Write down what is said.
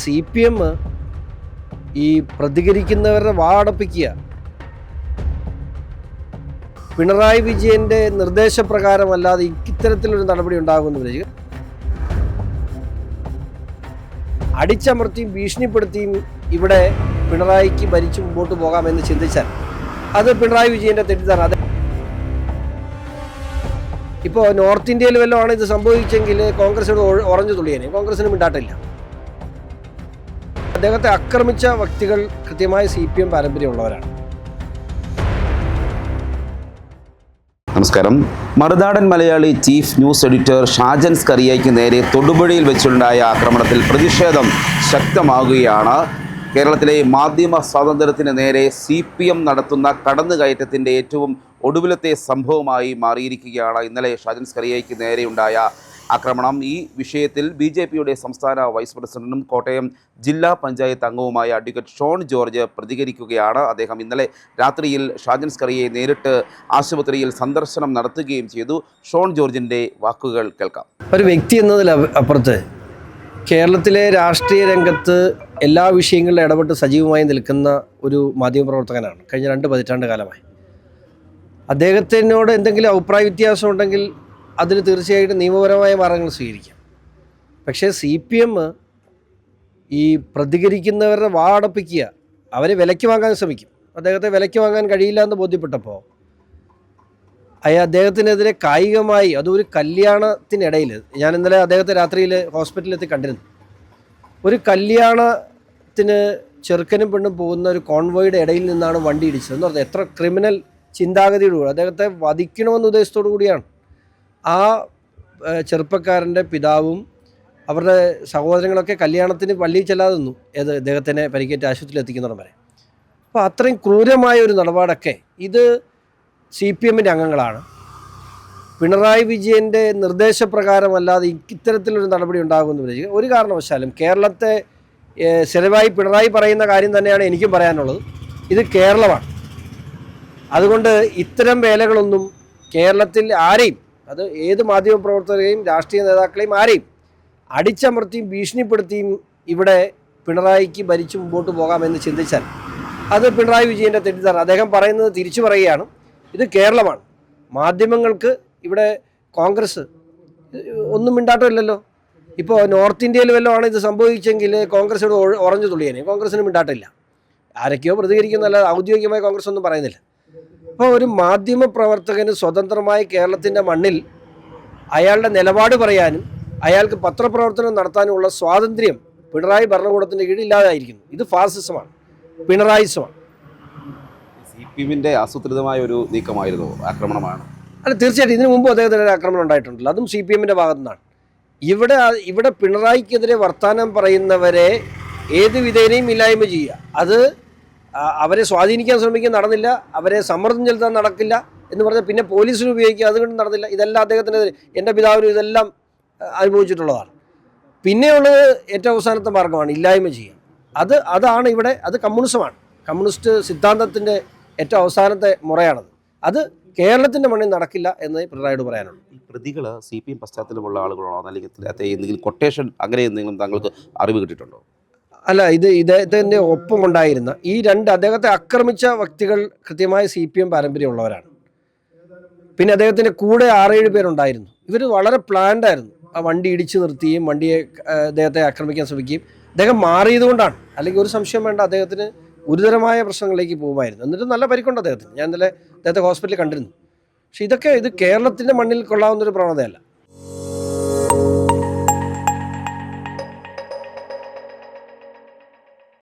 C P M ഈ പ്രതികരിക്കുന്നവരുടെ വാടപ്പിക്കുക. പിണറായി വിജയന്റെ നിർദ്ദേശപ്രകാരമല്ലാതെ ഇത്തരത്തിലൊരു നടപടി ഉണ്ടാകുമെന്ന് അടിച്ചമർത്തിയും ഭീഷണിപ്പെടുത്തിയും ഇവിടെ പിണറായിക്ക് ഭരിച്ചു മുമ്പോട്ട് പോകാമെന്ന് ചിന്തിച്ചാൽ അത് പിണറായി വിജയന്റെ തെറ്റിദ്ധാരണ. അത് ഇപ്പോൾ നോർത്ത് ഇന്ത്യയിൽ വല്ലതുമാണ് ഇത് സംഭവിച്ചെങ്കിൽ കോൺഗ്രസ് ഉറഞ്ഞു തുള്ളിയേനെ. കോൺഗ്രസിന് മിണ്ടാട്ടില്ല. അദ്ദേഹത്തെ ആക്രമിച്ച വ്യക്തികൾ കൃത്യമായ സി പി എം പാരമ്പര്യമുള്ളവരാണ്. നമസ്കാരം. Marunadan Malayali chief news editor Shajan സ്കറിയയ്ക്ക് നേരെ തൊടുപുഴയിൽ വെച്ചുണ്ടായ ആക്രമണത്തിൽ പ്രതിഷേധം ശക്തമാകുകയാണ്. കേരളത്തിലെ മാധ്യമ സ്വാതന്ത്ര്യത്തിന് നേരെ സി പി എം നടത്തുന്ന കടന്നുകയറ്റത്തിന്റെ ഏറ്റവും ഒടുവിലത്തെ സംഭവമായി മാറിയിരിക്കുകയാണ് ഇന്നലെ ഷാജൻ സ്കറിയയ്ക്ക് നേരെയുണ്ടായ ആക്രമണം. ഈ വിഷയത്തിൽ ബി ജെ പിയുടെ സംസ്ഥാന വൈസ് പ്രസിഡന്റും കോട്ടയം ജില്ലാ പഞ്ചായത്ത് അംഗവുമായ അഡ്വക്കേറ്റ് ഷോൺ ജോർജ് പ്രതികരിക്കുകയാണ്. അദ്ദേഹം ഇന്നലെ രാത്രിയിൽ ഷാജൻ സ്കറിയെ നേരിട്ട് ആശുപത്രിയിൽ സന്ദർശനം നടത്തുകയും ചെയ്തു. ഷോൺ ജോർജിന്റെ വാക്കുകൾ കേൾക്കാം. ഒരു വ്യക്തി എന്നതിൽ അപ്പ- അപ്പുറത്ത് കേരളത്തിലെ രാഷ്ട്രീയ രംഗത്ത് എല്ലാ വിഷയങ്ങളിലും ഇടപെട്ട് സജീവമായി നിൽക്കുന്ന ഒരു മാധ്യമപ്രവർത്തകനാണ്. കഴിഞ്ഞ രണ്ട് പതിറ്റാണ്ട് കാലമായി. അദ്ദേഹത്തിനോട് എന്തെങ്കിലും അഭിപ്രായ വ്യത്യാസം ഉണ്ടെങ്കിൽ അതിൽ തീർച്ചയായിട്ടും നിയമപരമായ മാർഗങ്ങൾ സ്വീകരിക്കാം. പക്ഷേ സി പി എം ഈ പ്രതികരിക്കുന്നവരുടെ വാടപ്പിക്കുക അവരെ വിലയ്ക്ക് വാങ്ങാൻ ശ്രമിക്കും. അദ്ദേഹത്തെ വിലയ്ക്ക് വാങ്ങാൻ കഴിയില്ല എന്ന് ബോധ്യപ്പെട്ടപ്പോൾ അയാൾ അദ്ദേഹത്തിനെതിരെ കായികമായി അതൊരു കല്യാണത്തിനിടയിൽ ഞാൻ ഇന്നലെ അദ്ദേഹത്തെ രാത്രിയിൽ ഹോസ്പിറ്റലിലെത്തി കണ്ടിരുന്നു. ഒരു കല്യാണത്തിന് ചെറുക്കനും പെണ്ണും പോകുന്ന ഒരു കോൺവോയുടെ ഇടയിൽ നിന്നാണ് വണ്ടി ഇടിച്ചത് എന്ന് പറഞ്ഞാൽ എത്ര ക്രിമിനൽ ചിന്താഗതിയോടുകൂടി അദ്ദേഹത്തെ വധിക്കണമെന്ന ഉദ്ദേശത്തോടു കൂടിയാണ്. ആ ചെറുപ്പക്കാരന്റെ പിതാവും അവരുടെ സഹോദരങ്ങളൊക്കെ കല്യാണത്തിന് പള്ളിയിൽ ചെല്ലാതെ നിന്നു. ഏത് ഇദ്ദേഹത്തിനെ പരിക്കേറ്റ് ആശുപത്രിയിൽ എത്തിക്കുന്നിടം വരെ. അപ്പോൾ അത്രയും ക്രൂരമായ ഒരു നിലപാടൊക്കെ ഇത് സി പി എമ്മിന്റെ അംഗങ്ങളാണ്. പിണറായി വിജയന്റെ നിർദ്ദേശപ്രകാരമല്ലാതെ ഇത്തരത്തിലൊരു നടപടി ഉണ്ടാകുമെന്ന് വിചാരിക്കുക. ഒരു കാരണവശാലും കേരളത്തെ സ്ഥിരമായി പിണറായി പറയുന്ന കാര്യം തന്നെയാണ് എനിക്കും പറയാനുള്ളത്. ഇത് കേരളമാണ്. അതുകൊണ്ട് ഇത്തരം വേലകളൊന്നും കേരളത്തിൽ ആരെയും അത് ഏത് മാധ്യമപ്രവർത്തകരെയും രാഷ്ട്രീയ നേതാക്കളെയും ആരെയും അടിച്ചമർത്തിയും ഭീഷണിപ്പെടുത്തിയും ഇവിടെ പിണറായിക്ക് ഭരിച്ചു മുമ്പോട്ട് പോകാമെന്ന് ചിന്തിച്ചാൽ അത് പിണറായി വിജയന്റെ തെറ്റിദ്ധാരണ. അദ്ദേഹം പറയുന്നത് തിരിച്ചു പറയുകയാണ്. ഇത് കേരളമാണ്. മാധ്യമങ്ങൾക്ക് ഇവിടെ കോൺഗ്രസ് ഒന്നും മിണ്ടാട്ടമില്ലല്ലോ. ഇപ്പോൾ നോർത്ത് ഇന്ത്യയിൽ വല്ലതുമാണ് ഇത് സംഭവിച്ചെങ്കിൽ കോൺഗ്രസ് ഇവിടെ ഉറഞ്ഞു തുള്ളിയേനെ. കോൺഗ്രസിന് മിണ്ടാട്ടില്ല. ആരൊക്കെയോ പ്രതികരിക്കുന്നല്ലാതെ ഔദ്യോഗികമായി കോൺഗ്രസ് ഒന്നും പറയുന്നില്ല. അപ്പോൾ ഒരു മാധ്യമ പ്രവർത്തകന് സ്വതന്ത്രമായി കേരളത്തിന്റെ മണ്ണിൽ അയാളുടെ നിലപാട് പറയാനും അയാൾക്ക് പത്രപ്രവർത്തനം നടത്താനുമുള്ള സ്വാതന്ത്ര്യം പിണറായി ഭരണകൂടത്തിന്റെ കീഴിൽ ഇല്ലാതായിരിക്കുന്നു ഇത് ഫാസിസമാണ്. പിണറായിസമാണ്. സി പി എമ്മിന്റെ ആസൂത്രിതമായ ഒരു നീക്കമായിരുന്നു ആക്രമണമാണ്. അല്ല തീർച്ചയായിട്ടും ഇതിനു മുമ്പ് അദ്ദേഹത്തിന് ഒരു ആക്രമണം ഉണ്ടായിട്ടുണ്ടല്ലോ. അതും സി പി എമ്മിന്റെ ഭാഗത്തു നിന്നാണ് ഇവിടെ ഇവിടെ പിണറായിക്കെതിരെ വർത്തമാനം പറയുന്നവരെ ഏത് വിധേനയും ഇല്ലായ്മ ചെയ്യുക. അത് അവരെ സ്വാധീനിക്കാൻ ശ്രമിക്കാൻ നടന്നില്ല. അവരെ സമ്മർദ്ദം ചെലുത്താൻ നടക്കില്ല എന്ന് പറഞ്ഞാൽ പിന്നെ പോലീസിന് ഉപയോഗിക്കുക അതുകൊണ്ട് നടന്നില്ല. ഇതെല്ലാം അദ്ദേഹത്തിനെതിരെ എന്റെ പിതാവിനും ഇതെല്ലാം അനുഭവിച്ചിട്ടുള്ളതാണ്. പിന്നെയുള്ളത് ഏറ്റവും അവസാനത്തെ മാർഗമാണ് ഇല്ലായ്മ ചെയ്യുക. അത് അതാണ് ഇവിടെ അത് കമ്മ്യൂണിസമാണ്. കമ്മ്യൂണിസ്റ്റ് സിദ്ധാന്തത്തിന്റെ ഏറ്റവും അവസാനത്തെ മുറയാണത്. അത് കേരളത്തിന്റെ മണ്ണിൽ നടക്കില്ല എന്ന് പിണറായിയോട് പറയാനുള്ളൂ. ഈ പ്രതികൾ സി പി എം പശ്ചാത്തലമുള്ള ആളുകളാണോ? അല്ലെങ്കിൽ എന്തെങ്കിലും കൊട്ടേഷൻ അങ്ങനെ എന്തെങ്കിലും താങ്കൾക്ക് അറിവ് കിട്ടിയിട്ടുണ്ടോ? അല്ല ഇത് ഇദ്ദേഹത്തിന്റെ ഒപ്പമുണ്ടായിരുന്ന ഈ രണ്ട് അദ്ദേഹത്തെ ആക്രമിച്ച വ്യക്തികൾ കൃത്യമായ സി പി എം പാരമ്പര്യമുള്ളവരാണ്. പിന്നെ അദ്ദേഹത്തിന്റെ കൂടെ ആറേഴ് പേരുണ്ടായിരുന്നു. ഇവർ വളരെ പ്ലാൻഡ് ആയിരുന്നു. ആ വണ്ടി ഇടിച്ചു നിർത്തുകയും വണ്ടിയെ അദ്ദേഹത്തെ ആക്രമിക്കാൻ ശ്രമിക്കുകയും. അദ്ദേഹം മാറിയതുകൊണ്ടാണ് അല്ലെങ്കിൽ ഒരു സംശയം വേണ്ട അദ്ദേഹത്തിന് ഗുരുതരമായ പ്രശ്നങ്ങളിലേക്ക് പോകുമായിരുന്നു. എന്നിട്ട് നല്ല പരിക്കുണ്ട് അദ്ദേഹത്തിന്. ഞാൻ ഇന്നലെ അദ്ദേഹത്തെ ഹോസ്പിറ്റലിൽ കണ്ടിരുന്നു. പക്ഷേ ഇതൊക്കെ ഇത് കേരളത്തിന്റെ മണ്ണിൽ കൊള്ളാവുന്ന ഒരു പ്രവണതയല്ല.